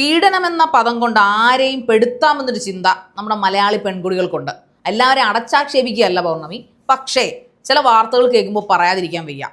പീഡനം എന്ന പദം കൊണ്ട് ആരെയും പെടുത്താമെന്നൊരു ചിന്ത നമ്മുടെ മലയാളി പെൺകുടികൾക്കുണ്ട്. എല്ലാവരെയും അടച്ചാക്ഷേപിക്കുകയല്ല പൗർണമി. പക്ഷേ ചില വാർത്തകൾ കേൾക്കുമ്പോൾ പറയാതിരിക്കാൻ വയ്യ.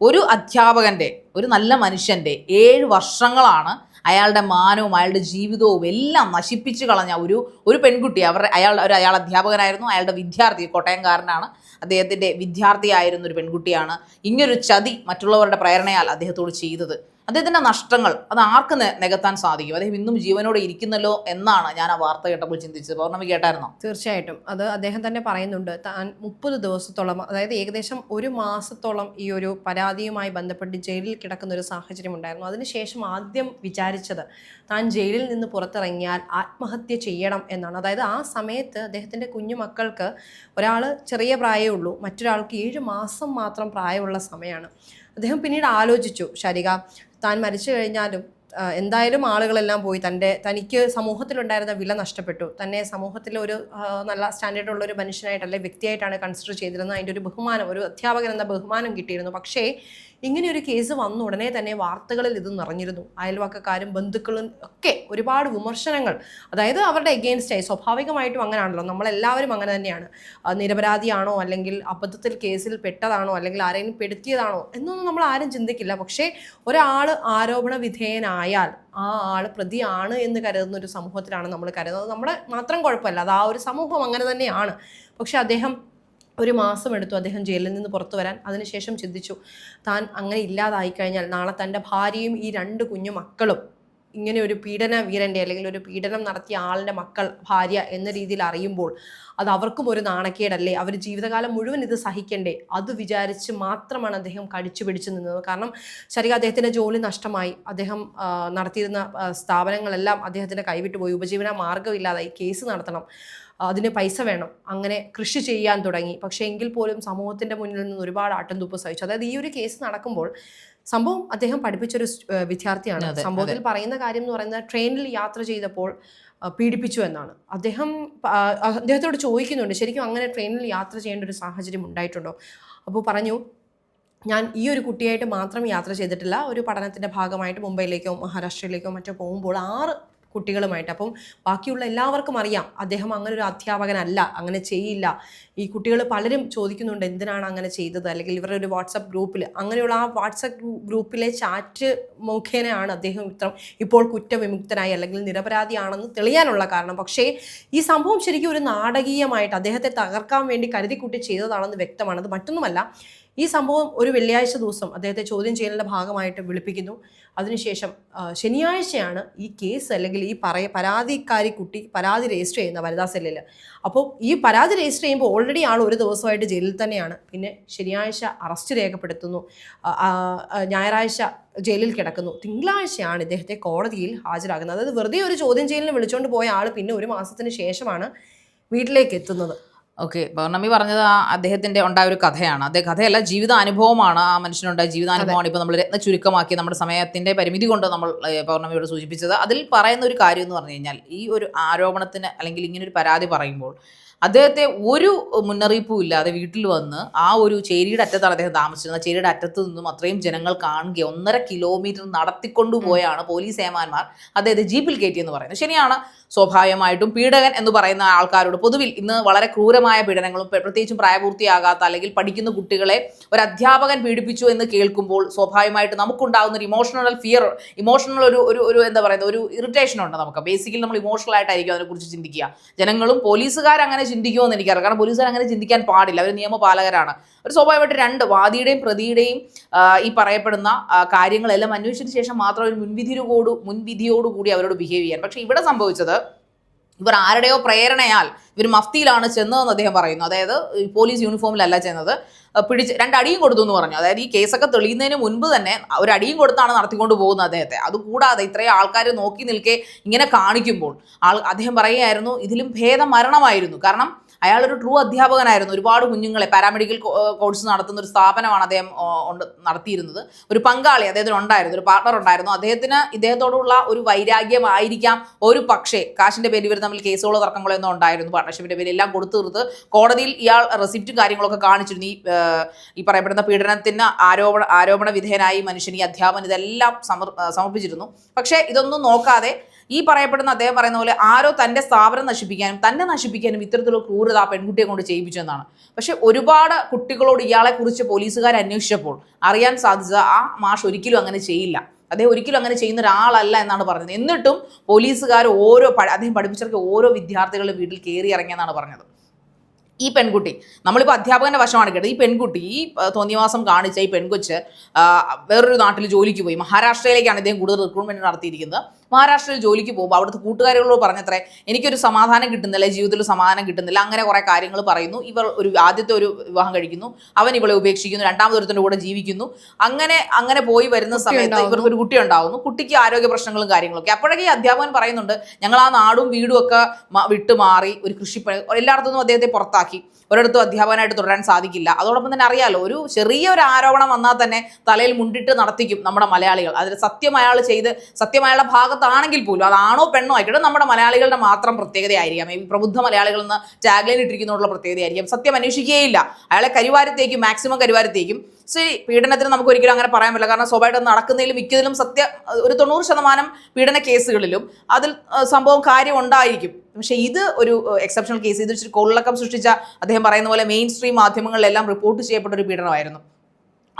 ഒരു അധ്യാപകന്റെ ഒരു നല്ല മനുഷ്യന്റെ ഏഴ് വർഷങ്ങളാണ് അയാളുടെ മാനവും അയാളുടെ ജീവിതവും എല്ലാം നശിപ്പിച്ചു കളഞ്ഞ ഒരു ഒരു പെൺകുട്ടി. അവരുടെ അയാൾ ഒരു അയാൾ അധ്യാപകനായിരുന്നു അയാളുടെ വിദ്യാർത്ഥി കോട്ടയംകാരനാണ്. അദ്ദേഹത്തിന്റെ വിദ്യാർത്ഥിയായിരുന്ന ഒരു പെൺകുട്ടിയാണ് ഇങ്ങനൊരു ചതി മറ്റുള്ളവരുടെ പ്രേരണയാൽ അദ്ദേഹത്തോട് ചെയ്തത്. അദ്ദേഹത്തിന്റെ നഷ്ടങ്ങൾ അത് ആർക്ക് നികത്താൻ സാധിക്കും? അദ്ദേഹം ഇന്നും ജീവനോടെ ഇരിക്കുന്നല്ലോ എന്നാണ് ഞാൻ ആ വാർത്ത കേട്ടപ്പോൾ ചിന്തിച്ചത്. പൗർണമി കേട്ടായിരുന്നോ? തീർച്ചയായിട്ടും. അത് അദ്ദേഹം തന്നെ പറയുന്നുണ്ട്. താൻ മുപ്പത് ദിവസത്തോളം അതായത് ഏകദേശം ഒരു മാസത്തോളം ഈ ഒരു പരാതിയുമായി ബന്ധപ്പെട്ട് ജയിലിൽ കിടക്കുന്ന ഒരു സാഹചര്യം ഉണ്ടായിരുന്നു. അതിനുശേഷം ആദ്യം വിചാരിച്ചത് താൻ ജയിലിൽ നിന്ന് പുറത്തിറങ്ങിയാൽ ആത്മഹത്യ ചെയ്യണം എന്നാണ്. അതായത് ആ സമയത്ത് അദ്ദേഹത്തിന്റെ കുഞ്ഞു മക്കൾക്ക് ഒരാൾ ചെറിയ പ്രായമേ ഉള്ളൂ മറ്റൊരാൾക്ക് ഏഴ് മാസം മാത്രം പ്രായമുള്ള സമയമാണ് അദ്ദേഹം പിന്നീട് ആലോചിച്ചു ശരിക താൻ മരിച്ചു കഴിഞ്ഞാലും എന്തായാലും ആളുകളെല്ലാം പോയി. തന്റെ തനിക്ക് സമൂഹത്തിലുണ്ടായിരുന്ന വില നഷ്ടപ്പെട്ടു. തന്നെ സമൂഹത്തിൽ ഒരു നല്ല സ്റ്റാൻഡേർഡ് ഉള്ള ഒരു മനുഷ്യനായിട്ടല്ലേ വ്യക്തിയായിട്ടാണ് കൺസിഡർ ചെയ്തിരുന്നത്. അതിന്റെ ഒരു ബഹുമാനം ഒരു അധ്യാപകൻ എന്ന ബഹുമാനം കിട്ടിയിരുന്നു. പക്ഷേ ഇങ്ങനെ ഒരു കേസ് വന്ന ഉടനെ തന്നെ വാർത്തകളിൽ ഇത് നിറഞ്ഞിരുന്നു. അയൽവക്കക്കാരും ബന്ധുക്കളും ഒക്കെ ഒരുപാട് വിമർശനങ്ങൾ. അതായത് അവരുടെ എഗെയിൻസ്റ്റായി സ്വാഭാവികമായിട്ടും അങ്ങനെയാണല്ലോ നമ്മളെല്ലാവരും അങ്ങനെ തന്നെയാണ്. നിരപരാധിയാണോ അല്ലെങ്കിൽ അബദ്ധത്തിൽ കേസിൽ പെട്ടതാണോ അല്ലെങ്കിൽ ആരെങ്കിലും പെടുത്തിയതാണോ എന്നൊന്നും നമ്മൾ ആരും ചിന്തിക്കില്ല. പക്ഷേ ഒരാൾ ആരോപണ വിധേയനായാൽ ആ ആൾ പ്രതിയാണ് എന്ന് കരുതുന്ന ഒരു സമൂഹത്തിലാണ് നമ്മൾ കരുതുന്നത്. നമ്മുടെ മാത്രം കുഴപ്പമില്ല. അത് ആ ഒരു സമൂഹം അങ്ങനെ തന്നെയാണ്. പക്ഷെ അദ്ദേഹം ഒരു മാസം എടുത്തു അദ്ദേഹം ജയിലിൽ നിന്ന് പുറത്തു വരാൻ. അതിനുശേഷം ചിന്തിച്ചു താൻ അങ്ങനെ ഇല്ലാതായി കഴിഞ്ഞാൽ നാളെ തന്റെ ഭാര്യയും ഈ രണ്ട് കുഞ്ഞു മക്കളും ഇങ്ങനെ ഒരു പീഡന വീരന്റെ അല്ലെങ്കിൽ ഒരു പീഡനം നടത്തിയ ആളിന്റെ മക്കൾ ഭാര്യ എന്ന രീതിയിൽ അറിയുമ്പോൾ അത് അവർക്കും ഒരു നാണക്കേടല്ലേ? അവർ ജീവിതകാലം മുഴുവൻ ഇത് സഹിക്കണ്ടേ? അത് വിചാരിച്ച് മാത്രമാണ് അദ്ദേഹം കടിച്ചു പിടിച്ചു നിന്നത്. കാരണം ശരിക്കും അദ്ദേഹത്തിന്റെ ജോലി നഷ്ടമായി. അദ്ദേഹം നടത്തിയിരുന്ന സ്ഥാപനങ്ങളെല്ലാം അദ്ദേഹത്തിന്റെ കൈവിട്ടു പോയി. ഉപജീവന മാർഗമില്ലാതായി. കേസ് നടത്തണം. അതിന് പൈസ വേണം. അങ്ങനെ കൃഷി ചെയ്യാൻ തുടങ്ങി. പക്ഷേ എങ്കിൽ പോലും സമൂഹത്തിന്റെ മുന്നിൽ നിന്ന് ഒരുപാട് ആട്ടം തുപ്പ് സഹിച്ചു. അതായത് ഈ ഒരു കേസ് നടക്കുമ്പോൾ സംഭവം അദ്ദേഹം പഠിപ്പിച്ചൊരു വിദ്യാർത്ഥിയാണ്. സംഭവത്തിൽ പറയുന്ന കാര്യം എന്ന് പറയുന്നത് ട്രെയിനിൽ യാത്ര ചെയ്തപ്പോൾ പീഡിപ്പിച്ചു എന്നാണ്. അദ്ദേഹം അദ്ദേഹത്തോട് ചോദിക്കുന്നുണ്ട് ശരിക്കും അങ്ങനെ ട്രെയിനിൽ യാത്ര ചെയ്യേണ്ട ഒരു സാഹചര്യം ഉണ്ടായിട്ടുണ്ടോ? അപ്പോൾ പറഞ്ഞു ഞാൻ ഈ ഒരു കുട്ടിയായിട്ട് മാത്രം യാത്ര ചെയ്തിട്ടില്ല. ഒരു പഠനത്തിന്റെ ഭാഗമായിട്ട് മുംബൈയിലേക്കോ മഹാരാഷ്ട്രയിലേക്കോ മറ്റോ പോകുമ്പോൾ ആറ് കുട്ടികളുമായിട്ട്. അപ്പം ബാക്കിയുള്ള എല്ലാവർക്കും അറിയാം അദ്ദേഹം അങ്ങനെ ഒരു അധ്യാപകനല്ല അങ്ങനെ ചെയ്യില്ല. ഈ കുട്ടികൾ പലരും ചോദിക്കുന്നുണ്ട് എന്തിനാണ് അങ്ങനെ ചെയ്തത്? അല്ലെങ്കിൽ ഇവരുടെ ഒരു വാട്സപ്പ് ഗ്രൂപ്പിൽ അങ്ങനെയുള്ള ആ വാട്സപ്പ് ഗ്രൂപ്പിലെ ചാറ്റ് മുഖേനയാണ് അദ്ദേഹം ഇത്ര ഇപ്പോൾ കുറ്റവിമുക്തനായി അല്ലെങ്കിൽ നിരപരാധിയാണെന്ന് തെളിയാനുള്ള കാരണം. പക്ഷേ ഈ സംഭവം ശരിക്കും ഒരു നാടകീയമായിട്ട് അദ്ദേഹത്തെ തകർക്കാൻ വേണ്ടി കരുതിക്കൂട്ടി ചെയ്തതാണെന്ന് വ്യക്തമാണ്. അത് മറ്റൊന്നുമല്ല ഈ സംഭവം ഒരു വെള്ളിയാഴ്ച ദിവസം അദ്ദേഹത്തെ ചോദ്യം ചെയ്യലിന്റെ ഭാഗമായിട്ട് വിളിപ്പിക്കുന്നു. അതിനുശേഷം ശനിയാഴ്ചയാണ് ഈ കേസ് അല്ലെങ്കിൽ ഈ പറയ പരാതിക്കാരി കുട്ടി പരാതി രജിസ്റ്റർ ചെയ്യുന്ന വനിതാ സെല്ലിൽ അപ്പോൾ ഈ പരാതി രജിസ്റ്റർ ചെയ്യുമ്പോൾ ഓൾറെഡി ആൾ ഒരു ദിവസമായിട്ട് ജയിലിൽ തന്നെയാണ്. പിന്നെ ശനിയാഴ്ച അറസ്റ്റ് രേഖപ്പെടുത്തുന്നു. ഞായറാഴ്ച ജയിലിൽ കിടക്കുന്നു. തിങ്കളാഴ്ചയാണ് ഇദ്ദേഹത്തെ കോടതിയിൽ ഹാജരാകുന്നത്. അതായത് വെറുതെ ഒരു ചോദ്യം ചെയ്യലിന് വിളിച്ചുകൊണ്ട് പോയ ആൾ പിന്നെ ഒരു മാസത്തിന് ശേഷമാണ് വീട്ടിലേക്ക് എത്തുന്നത്. ഓക്കെ പൗർണമി പറഞ്ഞത് ആ അദ്ദേഹത്തിന്റെ ഉണ്ടായ ഒരു കഥയാണ്. അതേ കഥയല്ല ജീവിതാനുഭവമാണ് ആ മനുഷ്യനുണ്ടായ ജീവിതാനുഭവമാണ്. ഇപ്പോൾ നമ്മൾ രത്ന ചുരുക്കമാക്കി നമ്മുടെ സമയത്തിന്റെ പരിമിതി കൊണ്ട് നമ്മൾ പൗർണമിയോട് സൂചിപ്പിച്ചത്. അതിൽ പറയുന്ന ഒരു കാര്യം എന്ന് പറഞ്ഞു കഴിഞ്ഞാൽ ഈ ഒരു ആരോപണത്തിന് അല്ലെങ്കിൽ ഇങ്ങനെ ഒരു പരാതി പറയുമ്പോൾ അദ്ദേഹത്തെ ഒരു മുന്നറിയിപ്പും ഇല്ലാതെ വീട്ടിൽ വന്ന് ആ ഒരു ചേരിയുടെ അറ്റത്താണ് അദ്ദേഹം താമസിച്ചിരുന്നത്. ചേരിയുടെ അറ്റത്ത് നിന്നും അത്രയും ജനങ്ങൾ കാണുക ഒന്നര കിലോമീറ്റർ നടത്തിക്കൊണ്ടുപോയാണ് പോലീസ് ഏമാന്മാർ അദ്ദേഹത്തെ ജീപ്പിൽ കയറ്റിയെന്ന് പറയുന്നത്. ശരിയാണ്. സ്വാഭാവികമായിട്ടും പീഡകൻ എന്ന് പറയുന്ന ആൾക്കാരോട് പൊതുവിൽ ഇന്ന് വളരെ ക്രൂരമായ പീഡനങ്ങളും പ്ര- പ്രത്യേകിച്ചും പ്രായപൂർത്തിയാകാത്ത അല്ലെങ്കിൽ പഠിക്കുന്ന കുട്ടികളെ ഒരു അധ്യാപകൻ പീഡിപ്പിച്ചു എന്ന് കേൾക്കുമ്പോൾ സ്വാഭാവികമായിട്ട് നമുക്കുണ്ടാകുന്ന ഒരു ഇമോഷണൽ ഫിയർ ഇമോഷണൽ ഒരു ഒരു ഒരു എന്താ പറയുന്നത്? ഒരു ഇറിറ്റേഷൻ ഉണ്ട് നമുക്ക്. ബേസിക്കലി നമ്മൾ ഇമോഷണൽ ആയിട്ടായിരിക്കും അതിനെക്കുറിച്ച് ചിന്തിക്കുക. ജനങ്ങളും പോലീസുകാർ അങ്ങനെ ചിന്തിക്കുമോ എന്ന് എനിക്കറിയാം കാരണം പോലീസുകാർ അങ്ങനെ ചിന്തിക്കാൻ പാടില്ല. അവർ നിയമപാലകരാണ്. ഒരു സ്വാഭാവികമായിട്ട് രണ്ട് വാദിയുടെയും പ്രതിയുടെയും ഈ പറയപ്പെടുന്ന കാര്യങ്ങളെല്ലാം അന്വേഷിച്ചതിന് ശേഷം മാത്രം ഒരു മുൻവിധിയോട് മുൻവിധിയോടുകൂടി അവരോട് ബിഹേവ് ചെയ്യാൻ. പക്ഷേ ഇവിടെ സംഭവിച്ചത് ഇവർ ആരുടെയോ പ്രേരണയാൽ ഇവർ മഫ്തിയിലാണ് ചെന്നതെന്ന് അദ്ദേഹം പറയുന്നു. അതായത് പോലീസ് യൂണിഫോമിലല്ല ചെന്നത്. പിടിച്ച് രണ്ടടിയും കൊടുത്തു എന്ന് പറഞ്ഞു. അതായത് ഈ കേസൊക്കെ തെളിയുന്നതിന് മുൻപ് തന്നെ ഒരടിയും കൊടുത്താണ് നടത്തിക്കൊണ്ട് പോകുന്നത് അദ്ദേഹത്തെ. അതുകൂടാതെ ഇത്രയും ആൾക്കാർ നോക്കി നിൽക്കെ ഇങ്ങനെ കാണിക്കുമ്പോൾ ആൾ അദ്ദേഹം പറയുകയായിരുന്നു ഇതിലും ഭേദം മരണമായിരുന്നു. കാരണം അയാളൊരു ട്രൂ അധ്യാപകനായിരുന്നു. ഒരുപാട് കുഞ്ഞുങ്ങളെ പാരാമെഡിക്കൽ കോഴ്സ് നടത്തുന്ന ഒരു സ്ഥാപനമാണ് അദ്ദേഹം നടത്തിയിരുന്നത്. ഒരു പങ്കാളി അദ്ദേഹത്തിന് ഉണ്ടായിരുന്നു ഒരു പാർട്ണർ ഉണ്ടായിരുന്നു. അദ്ദേഹത്തിന് ഇദ്ദേഹത്തോടുള്ള ഒരു വൈരാഗ്യമായിരിക്കാം ഒരു പക്ഷേ. കാശിന്റെ പേരിൽ ഇവർ തമ്മിൽ കേസുകളോ തർക്കങ്ങളോ ഒന്നും ഉണ്ടായിരുന്നു. പാർട്ണർഷിപ്പിന്റെ പേരിൽ എല്ലാം കൊടുത്തു തീർത്ത് കോടതിയിൽ ഇയാൾ റെസിപ്റ്റും കാര്യങ്ങളൊക്കെ കാണിച്ചിരുന്നു. ഈ ഈ പറയപ്പെടുന്ന പീഡനത്തിന് ആരോപണ ആരോപണ വിധേയനായി മനുഷ്യൻ ഈ അധ്യാപനം ഇതെല്ലാം സമർ സമർപ്പിച്ചിരുന്നു. പക്ഷേ ഇതൊന്നും നോക്കാതെ ഈ പറയപ്പെടുന്ന അദ്ദേഹം പറയുന്ന പോലെ ആരോ തന്റെ സ്ഥാപനം നശിപ്പിക്കാനും തന്നെ നശിപ്പിക്കാനും ഇത്തരത്തിലുള്ള ക്രൂരത ആ പെൺകുട്ടിയെ കൊണ്ട് ചെയ്യിപ്പിച്ചു എന്നാണ്. പക്ഷെ ഒരുപാട് കുട്ടികളോട് ഇയാളെക്കുറിച്ച് പോലീസുകാർ അന്വേഷിച്ചപ്പോൾ അറിയാൻ സാധിച്ചത് ആ മാഷ് ഒരിക്കലും അങ്ങനെ ചെയ്യില്ല. അദ്ദേഹം ഒരിക്കലും അങ്ങനെ ചെയ്യുന്ന ഒരാളല്ല എന്നാണ് പറഞ്ഞത്. എന്നിട്ടും പോലീസുകാർ ഓരോ അദ്ദേഹം പഠിപ്പിച്ചവർക്ക് ഓരോ വിദ്യാർത്ഥികളുടെ വീട്ടിൽ കയറി ഇറങ്ങിയെന്നാണ് പറഞ്ഞത്. ഈ പെൺകുട്ടി നമ്മളിപ്പോൾ അധ്യാപകന്റെ വശമാണ് കേട്ടത്. ഈ പെൺകുട്ടി ഈ തോന്നിവാസം കാണിച്ച ഈ പെൺകൊച്ച് വേറൊരു നാട്ടിൽ ജോലിക്ക് പോയി. മഹാരാഷ്ട്രയിലേക്കാണ് ഇദ്ദേഹം കൂടുതൽ റിക്രൂട്ട്മെന്റ് നടത്തിയിരിക്കുന്നത്. മഹാരാഷ്ട്രയിൽ ജോലിക്ക് പോകുമ്പോൾ അവിടുത്തെ കൂട്ടുകാരികളോട് പറഞ്ഞത്രേ എനിക്കൊരു സമാധാനം കിട്ടുന്നില്ല ജീവിതത്തിൽ സമാധാനം കിട്ടുന്നില്ല അങ്ങനെ കുറെ കാര്യങ്ങൾ പറയുന്നു. ഇവർ ഒരു ആദ്യത്തെ ഒരു വിവാഹം കഴിക്കുന്നു. അവൻ ഇവളെ ഉപേക്ഷിക്കുന്നു രണ്ടാമതൊരുത്തിന്റെ കൂടെ ജീവിക്കുന്നു. അങ്ങനെ അങ്ങനെ പോയി വരുന്ന സമയത്ത് ഇവർക്ക് ഒരു കുട്ടി ഉണ്ടാവുന്നു. കുട്ടിക്ക് ആരോഗ്യ പ്രശ്നങ്ങളും കാര്യങ്ങളൊക്കെ. അപ്പോഴേ ഈ അധ്യാപകൻ പറയുന്നുണ്ട് ഞങ്ങൾ ആ നാടും വീടും ഒക്കെ വിട്ടുമാറി മാറി ഒരു കൃഷിപ്പണി എല്ലായിടത്തുനിന്നും അദ്ദേഹത്തെ പുറത്താക്കി. ഒരിടത്തും അധ്യാപകനായിട്ട് തുടരാൻ സാധിക്കില്ല. അതോടൊപ്പം തന്നെ അറിയാലോ ഒരു ചെറിയ ഒരു ആരോപണം വന്നാൽ തന്നെ തലയിൽ മുണ്ടിട്ട് നടത്തിക്കും നമ്മുടെ മലയാളികൾ. അതിൽ സത്യം അയാൾ ചെയ്ത് സത്യം അയാളുടെ ഭാഗത്താണെങ്കിൽ പോലും അതാണോ പെണ്ണോ ആയിക്കോട്ടെ നമ്മുടെ മലയാളികളുടെ മാത്രം പ്രത്യേകതയായിരിക്കാം ഈ പ്രബുദ്ധ മലയാളികൾ എന്ന് ടാഗ്ലൈൻ ഇട്ടിരിക്കുന്നതിനുള്ള പ്രത്യേകതയായിരിക്കും സത്യം അന്വേഷിക്കുകയില്ല. അയാളെ കരിവാരത്തേക്കും മാക്സിമം കരിവാരത്തേക്കും. ശരി പീഡനത്തിന് നമുക്ക് ഒരിക്കലും അങ്ങനെ പറയാൻ പറ്റില്ല. കാരണം സ്വാഭാവികം നടക്കുന്നതിലും മിക്കതിലും സത്യ ഒരു തൊണ്ണൂറ് ശതമാനം പീഡന കേസുകളിലും അതിൽ സംഭവം കാര്യം ഉണ്ടായിരിക്കും. പക്ഷേ ഇത് ഒരു എക്സെപ്ഷണൽ കേസ് ഇത് കൊള്ളക്കം സൃഷ്ടിച്ച അദ്ദേഹം പറയുന്ന പോലെ മെയിൻ സ്ട്രീം മാധ്യമങ്ങളിലെല്ലാം റിപ്പോർട്ട് ചെയ്യപ്പെട്ട ഒരു പീഡനമായിരുന്നു.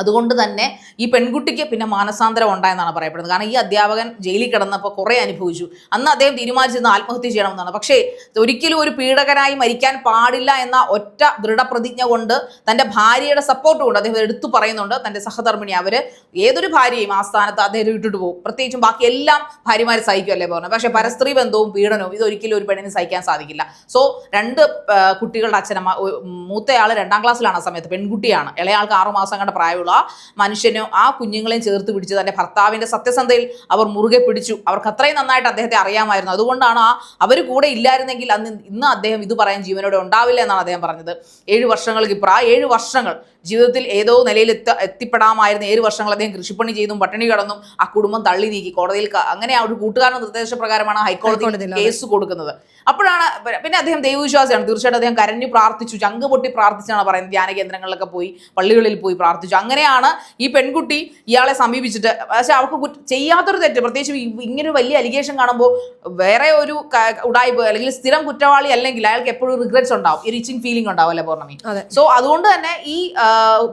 അതുകൊണ്ട് തന്നെ ഈ പെൺകുട്ടിക്ക് പിന്നെ മാനസാന്തരം ഉണ്ടായെന്നാണ് പറയപ്പെടുന്നത്. കാരണം ഈ അധ്യാപകൻ ജയിലിൽ കിടന്നപ്പോൾ കുറേ അനുഭവിച്ചു. അന്ന് അദ്ദേഹം തീരുമാനിച്ചിരുന്ന ആത്മഹത്യ ചെയ്യണമെന്നാണ്. പക്ഷേ ഒരിക്കലും ഒരു പീഡകനായി മരിക്കാൻ പാടില്ല എന്ന ഒറ്റ ദൃഢപ്രതിജ്ഞ കൊണ്ട് തന്റെ ഭാര്യയുടെ സപ്പോർട്ട് കൊണ്ട് അദ്ദേഹം എടുത്തു പറയുന്നുണ്ട്. തന്റെ സഹധർമ്മിണി അവർ ഏതൊരു ഭാര്യയും ആ സ്ഥാനത്ത് അദ്ദേഹം ഇട്ടിട്ട് പോകും. പ്രത്യേകിച്ചും ബാക്കി എല്ലാം ഭാര്യമാർ സഹിക്കുമല്ലേ പറഞ്ഞത്. പക്ഷേ പരസ്ത്രീ ബന്ധവും പീഡനവും ഇതൊരിക്കലും ഒരു പെണ്ണിന് സഹിക്കാൻ സാധിക്കില്ല. സോ രണ്ട് കുട്ടികളുടെ അച്ഛനമ്മ മൂത്തയാൾ രണ്ടാം ക്ലാസ്സിലാണ് ആ സമയത്ത്. പെൺകുട്ടിയാണ്. ഇളയാൾക്ക് ആറുമാസം കണ്ട പ്രായമുള്ള മനുഷ്യനും ആ കുഞ്ഞുങ്ങളെയും ചേർത്ത് പിടിച്ച് തന്റെ ഭർത്താവിന്റെ സത്യസന്ധയിൽ അവർ മുറുകെ പിടിച്ചു. അവർക്ക് അത്രയും നന്നായിട്ട് അദ്ദേഹത്തെ അറിയാമായിരുന്നു. അതുകൊണ്ടാണ് ആ അവർ കൂടെ ഇല്ലായിരുന്നെങ്കിൽ അന്ന് ഇന്ന് അദ്ദേഹം ഇത് പറയാൻ ജീവനോടെ ഉണ്ടാവില്ല എന്നാണ് അദ്ദേഹം പറഞ്ഞത്. ഏഴ് വർഷങ്ങൾക്ക് ഇപ്പുറം. ആ ഏഴ് വർഷങ്ങൾ ജീവിതത്തിൽ ഏതോ നിലയിൽ എത്ത എത്തിപ്പെടാമായിരുന്നു ഏഴ് വർഷങ്ങൾ അദ്ദേഹം കൃഷിപ്പണി ചെയ്തും പട്ടിണി കിടന്നും ആ കുടുംബം തള്ളി നീക്കി. കോടതിയിൽ അങ്ങനെ ആ ഒരു കൂട്ടുകാരുടെ നിർദ്ദേശപ്രകാരമാണ് ഹൈക്കോടതി. കേസ് കൊടുക്കുന്നത്. അപ്പോഴാണ് പിന്നെ അദ്ദേഹം ദൈവവിശ്വാസിയാണ്. തീർച്ചയായിട്ടും അദ്ദേഹം കരഞ്ഞു പ്രാർത്ഥിച്ചു. ചങ്ക് പൊട്ടി പ്രാർത്ഥിച്ചാണ് പറയുന്നത്. ധ്യാന കേന്ദ്രങ്ങളിലൊക്കെ പോയി പള്ളികളിൽ പോയി പ്രാർത്ഥിച്ചു. അങ്ങനെയാണ് ഈ പെൺകുട്ടി ഇയാളെ സമീപിച്ചിട്ട്. പക്ഷെ അവർക്ക് ചെയ്യാത്തൊരു തെറ്റ്. പ്രത്യേകിച്ച് ഇങ്ങനെ ഒരു വലിയ അലിഗേഷൻ കാണുമ്പോൾ വേറെ ഒരു ഉടായ്പ അല്ലെങ്കിൽ സ്ഥിരം കുറ്റവാളി അല്ലെങ്കിൽ അയാൾക്ക് എപ്പോഴും റിഗ്രറ്റ്സ് ഉണ്ടാവും. ഈ റീച്ചിങ് ഫീലിംഗ് ഉണ്ടാവും അല്ലെ പൗർണമി? സോ അതുകൊണ്ട് തന്നെ ഈ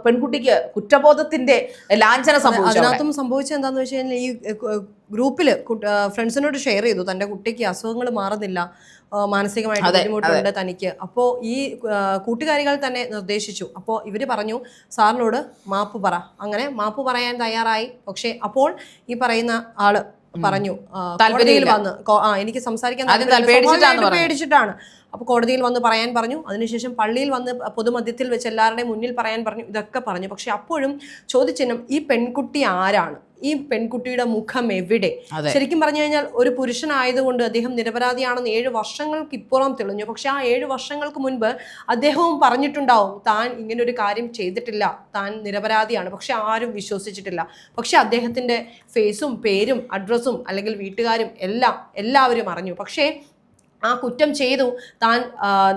പെൺകുട്ടിക്ക് കുറ്റബോധത്തിന്റെ ലാഞ്ചന സംഭവിച്ചു. അതിനകത്തും സംഭവിച്ചത് എന്താന്ന് വെച്ച് കഴിഞ്ഞാൽ ഈ ഗ്രൂപ്പിൽ ഫ്രണ്ട്സിനോട് ഷെയർ ചെയ്തു. തന്റെ കുട്ടിക്ക് അസുഖങ്ങൾ മാറുന്നില്ല മാനസികമായിട്ട് ബുദ്ധിമുട്ടുണ്ട് തനിക്ക്. അപ്പോൾ ഈ കൂട്ടുകാരികൾ തന്നെ നിർദ്ദേശിച്ചു. അപ്പോൾ ഇവർ പറഞ്ഞു സാറിനോട് മാപ്പ് പറ. അങ്ങനെ മാപ്പ് പറയാൻ തയ്യാറായി. പക്ഷേ അപ്പോൾ ഈ പറയുന്ന ആൾ പറഞ്ഞു താല്പര്യം വന്ന് ആ എനിക്ക് സംസാരിക്കാൻ പേടിച്ചിട്ടാണ്. അപ്പോൾ കോടതിയിൽ വന്ന് പറയാൻ പറഞ്ഞു. അതിനുശേഷം പള്ളിയിൽ വന്ന് പൊതുമധ്യത്തിൽ വെച്ച് എല്ലാവരുടെയും മുന്നിൽ പറയാൻ പറഞ്ഞു. ഇതൊക്കെ പറഞ്ഞു. പക്ഷെ അപ്പോഴും ചോദ്യചിഹ്നം ഈ പെൺകുട്ടി ആരാണ്? ഈ പെൺകുട്ടിയുടെ മുഖം എവിടെ? ശരിക്കും പറഞ്ഞു കഴിഞ്ഞാൽ ഒരു പുരുഷനായതുകൊണ്ട് അദ്ദേഹം നിരപരാധിയാണെന്ന് ഏഴ് വർഷങ്ങൾക്ക് ഇപ്പുറം തെളിഞ്ഞു. പക്ഷെ ആ ഏഴ് വർഷങ്ങൾക്ക് മുൻപ് അദ്ദേഹവും പറഞ്ഞിട്ടുണ്ടാവും താൻ ഇങ്ങനെ ഒരു കാര്യം ചെയ്തിട്ടില്ല. താൻ നിരപരാധിയാണ്. പക്ഷെ ആരും വിശ്വസിച്ചിട്ടില്ല. പക്ഷെ അദ്ദേഹത്തിന്റെ ഫേസും പേരും അഡ്രസ്സും അല്ലെങ്കിൽ വീട്ടുകാരും എല്ലാം എല്ലാവരും അറിഞ്ഞു. പക്ഷേ ആ കുറ്റം ചെയ്തു. താൻ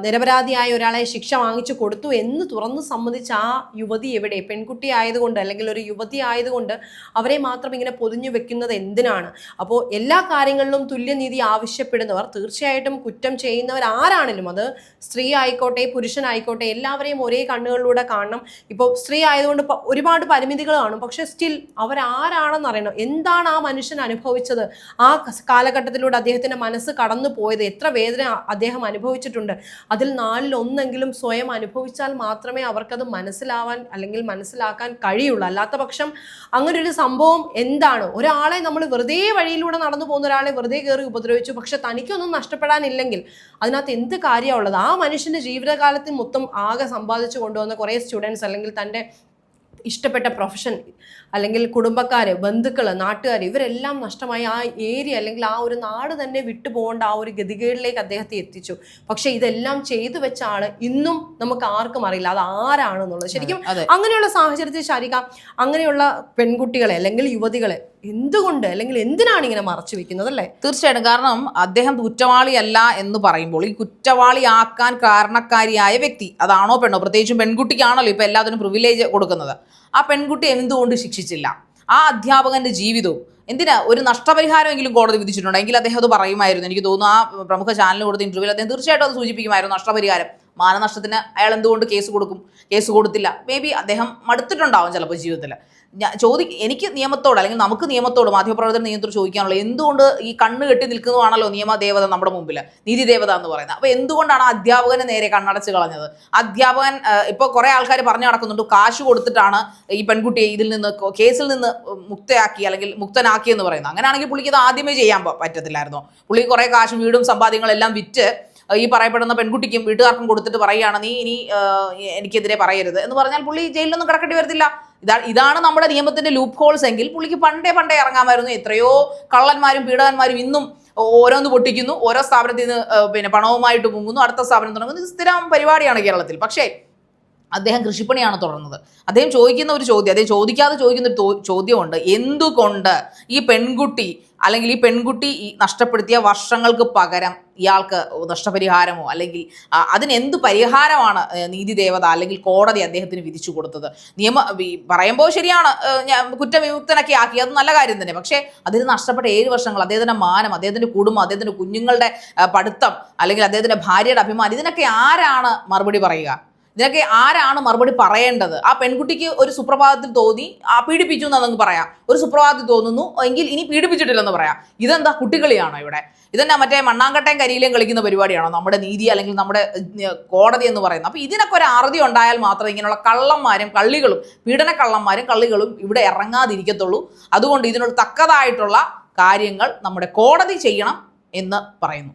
നിരപരാധിയായ ഒരാളെ ശിക്ഷ വാങ്ങിച്ചു കൊടുത്തു എന്ന് തുറന്ന് സമ്മതിച്ച ആ യുവതി എവിടെ? പെൺകുട്ടി ആയതുകൊണ്ട് അല്ലെങ്കിൽ ഒരു യുവതി ആയതുകൊണ്ട് അവരെ മാത്രം ഇങ്ങനെ പൊതിഞ്ഞു വെക്കുന്നത് എന്തിനാണ്? അപ്പോൾ എല്ലാ കാര്യങ്ങളിലും തുല്യനീതി ആവശ്യപ്പെടുന്നവർ തീർച്ചയായിട്ടും കുറ്റം ചെയ്യുന്നവർ ആരാണെങ്കിലും അത് സ്ത്രീ ആയിക്കോട്ടെ പുരുഷനായിക്കോട്ടെ എല്ലാവരെയും ഒരേ കണ്ണുകളിലൂടെ കാണണം. ഇപ്പോൾ സ്ത്രീ ആയതുകൊണ്ട് ഒരുപാട് പരിമിതികൾ കാണും. പക്ഷേ സ്റ്റിൽ അവരാരാണെന്ന് അറിയണം. എന്താണ് ആ മനുഷ്യൻ അനുഭവിച്ചത്? ആ കാലഘട്ടത്തിലൂടെ അദ്ദേഹത്തിന്റെ മനസ്സ് കടന്നു പോയത് എത്ര വേദന അദ്ദേഹം അനുഭവിച്ചിട്ടുണ്ട്. അതിൽ നാലിൽ ഒന്നെങ്കിലും സ്വയം അനുഭവിച്ചാൽ മാത്രമേ അവർക്കത് മനസ്സിലാവാൻ അല്ലെങ്കിൽ മനസ്സിലാക്കാൻ കഴിയുള്ളൂ. അല്ലാത്ത പക്ഷം അങ്ങനെ ഒരു സംഭവം എന്താണ്? ഒരാളെ നമ്മൾ വെറുതെ വഴിയിലൂടെ നടന്നു പോകുന്ന ഒരാളെ വെറുതെ കയറി ഉപദ്രവിച്ചു. പക്ഷെ തനിക്കൊന്നും നഷ്ടപ്പെടാനില്ലെങ്കിൽ അതിനകത്ത് എന്ത് കാര്യമുള്ളത് ആ മനുഷ്യന്റെ ജീവിതകാലത്തിൽ മൊത്തം ആകെ സമ്പാദിച്ചു കൊണ്ടുവന്ന കുറേ സ്റ്റുഡൻസ് അല്ലെങ്കിൽ തന്റെ ഇഷ്ടപ്പെട്ട പ്രൊഫഷൻ അല്ലെങ്കിൽ കുടുംബക്കാർ ബന്ധുക്കൾ നാട്ടുകാർ ഇവരെല്ലാം നഷ്ടമായി ആ ഏരിയ അല്ലെങ്കിൽ ആ ഒരു നാട് തന്നെ വിട്ടുപോകേണ്ട ആ ഒരു ഗതികേടിലേക്ക് അദ്ദേഹത്തെ എത്തിച്ചു. പക്ഷെ ഇതെല്ലാം ചെയ്തു വെച്ചാണ് ആൾ ഇന്നും നമുക്ക് ആർക്കും അറിയില്ല. അത് ആരാണെന്നുള്ളത്. ശരിക്കും അങ്ങനെയുള്ള സാഹചര്യത്തിൽ ശാരിക അങ്ങനെയുള്ള പെൺകുട്ടികളെ അല്ലെങ്കിൽ യുവതികളെ എന്തുകൊണ്ട് അല്ലെങ്കിൽ എന്തിനാണ് ഇങ്ങനെ മറച്ചു വെക്കുന്നത് അല്ലേ? തീർച്ചയായിട്ടും. കാരണം അദ്ദേഹം കുറ്റവാളിയല്ല എന്ന് പറയുമ്പോൾ ഈ കുറ്റവാളിയാക്കാൻ കാരണക്കാരിയായ വ്യക്തി അതാണോ പെണ്ണോ? പ്രത്യേകിച്ചും പെൺകുട്ടിക്കാണല്ലോ ഇപ്പൊ എല്ലാത്തിനും പ്രിവിലേജ് കൊടുക്കുന്നത്. ആ പെൺകുട്ടി എന്തുകൊണ്ട് ശിക്ഷിച്ചില്ല? ആ അധ്യാപകന്റെ ജീവിതവും എന്തിനാ? ഒരു നഷ്ടപരിഹാരമെങ്കിലും കോടതി വിധിച്ചിട്ടുണ്ട്. എങ്കിൽ അദ്ദേഹം അത് പറയുമായിരുന്നു. എനിക്ക് തോന്നുന്നു ആ പ്രമുഖ ചാനലിന് കൊടുത്ത ഇന്റർവ്യൂവിൽ അദ്ദേഹം തീർച്ചയായിട്ടും അത് സൂചിപ്പിക്കുമായിരുന്നു. നഷ്ടപരിഹാരം. മാനനഷ്ടത്തിന് അയാൾ എന്തുകൊണ്ട് കേസ് കൊടുക്കും? കേസ് കൊടുത്തില്ല. മേ ബി അദ്ദേഹം മടുത്തിട്ടുണ്ടാവും ചിലപ്പോൾ ജീവിതത്തിൽ ഞാൻ ചോദി എനിക്ക് നിയമത്തോട് അല്ലെങ്കിൽ നമുക്ക് നിയമത്തോട് മാധ്യമപ്രവർത്തന നിയമത്തോട് ചോദിക്കാനുള്ളത് എന്തുകൊണ്ട് ഈ കണ്ണ് കെട്ടി നിൽക്കുന്നതാണല്ലോ നിയമദേവത നമ്മുടെ മുമ്പിൽ നീതി ദേവത എന്ന് പറയുന്നത്. അപ്പോൾ എന്തുകൊണ്ടാണ് അധ്യാപകന് നേരെ കണ്ണടച്ച് കളഞ്ഞത്? അധ്യാപകൻ ഇപ്പോൾ കുറേ ആൾക്കാർ പറഞ്ഞു നടക്കുന്നുണ്ട് കാശ് കൊടുത്തിട്ടാണ് ഈ പെൺകുട്ടിയെ ഇതിൽ നിന്ന് കേസിൽ നിന്ന് മുക്തയാക്കി അല്ലെങ്കിൽ മുക്തനാക്കി എന്ന് പറയുന്നത്. അങ്ങനെയാണെങ്കിൽ പുള്ളിക്ക് ഇത് ആദ്യമേ ചെയ്യാൻ പറ്റത്തില്ലായിരുന്നോ. പുള്ളി കുറേ കാശ് വീടും സമ്പാദ്യങ്ങളെല്ലാം വിറ്റ് ഈ പറയപ്പെടുന്ന പെൺകുട്ടിക്കും വീട്ടുകാർക്കും കൊടുത്തിട്ട് പറയുകയാണ് നീ ഇനി എനിക്കെതിരെ പറയരുത്. എന്ന് പറഞ്ഞാൽ പുള്ളി ജയിലിലൊന്നും കിടക്കേണ്ടി വരത്തില്ല. ഇതാ ഇതാണ് നമ്മുടെ നിയമത്തിന്റെ ലൂപ്പ് ഹോൾസ് എങ്കിൽ പുള്ളിക്ക് പണ്ടേ പണ്ടേ ഇറങ്ങാമായിരുന്നു. എത്രയോ കള്ളന്മാരും പീഡകന്മാരും ഇന്നും ഓരോന്ന് പൊട്ടിക്കുന്നു. ഓരോ സ്ഥാപനത്തിൽ നിന്ന് പിന്നെ പണവുമായിട്ട് മുങ്ങുന്നു. അടുത്ത സ്ഥാപനം തുടങ്ങുന്നു. ഇത് സ്ഥിരം പരിപാടിയാണ് കേരളത്തിൽ. പക്ഷേ അദ്ദേഹം കൃഷിപ്പണിയാണ് തുടർന്നത് അദ്ദേഹം ചോദിക്കുന്ന ഒരു ചോദ്യം അദ്ദേഹം ചോദിക്കാതെ ചോദിക്കുന്ന ഒരു ചോദ്യമുണ്ട്. എന്തുകൊണ്ട് ഈ പെൺകുട്ടി അല്ലെങ്കിൽ ഈ പെൺകുട്ടി ഈ നഷ്ടപ്പെടുത്തിയ വർഷങ്ങൾക്ക് പകരം ഇയാൾക്ക് നഷ്ടപരിഹാരമോ അല്ലെങ്കിൽ അതിനെന്ത് പരിഹാരമാണ് നീതി ദേവത അല്ലെങ്കിൽ കോടതി അദ്ദേഹത്തിന് വിധിച്ചു കൊടുത്തത്? നിയമ പറയുമ്പോൾ ശരിയാണ് ഞാൻ കുറ്റവിമുക്തനൊക്കെ ആക്കി. അത് നല്ല കാര്യം തന്നെ. പക്ഷേ അതിന് നഷ്ടപ്പെട്ട ഏഴ് വർഷങ്ങൾ അദ്ദേഹത്തിന്റെ മാനം അദ്ദേഹത്തിന്റെ കുടുംബം അദ്ദേഹത്തിന്റെ കുഞ്ഞുങ്ങളുടെ പഠിത്തം അല്ലെങ്കിൽ അദ്ദേഹത്തിന്റെ ഭാര്യയുടെ അഭിമാനം ഇതിനൊക്കെ ആരാണ് മറുപടി പറയുക? ഇതിനൊക്കെ ആരാണ് മറുപടി പറയേണ്ടത്? ആ പെൺകുട്ടിക്ക് ഒരു സുപ്രഭാതത്തിൽ തോന്നി ആ പീഡിപ്പിച്ചു എന്ന് നമുക്ക് പറയാം. ഒരു സുപ്രഭാതത്തിൽ തോന്നുന്നു എങ്കിൽ ഇനി പീഡിപ്പിച്ചിട്ടില്ലെന്ന് പറയാം. ഇതെന്താ കുട്ടികളിയാണോ ഇവിടെ? ഇതെന്നാ മറ്റേ മണ്ണാങ്കട്ടയും കരിയിലേയും കളിക്കുന്ന പരിപാടിയാണോ? നമ്മുടെ നീതി അല്ലെങ്കിൽ നമ്മുടെ കോടതി എന്ന് പറയുന്നത്. അപ്പോൾ ഇതിനൊക്കെ ഒരു അറുതി ഉണ്ടായാൽ മാത്രമേ ഇങ്ങനെയുള്ള കള്ളന്മാരും കള്ളികളും പീഡന കള്ളന്മാരും കള്ളികളും ഇവിടെ ഇറങ്ങാതിരിക്കത്തുള്ളൂ. അതുകൊണ്ട് ഇതിനോട് തക്കതായിട്ടുള്ള കാര്യങ്ങൾ നമ്മുടെ കോടതി ചെയ്യണം എന്ന് പറയുന്നു.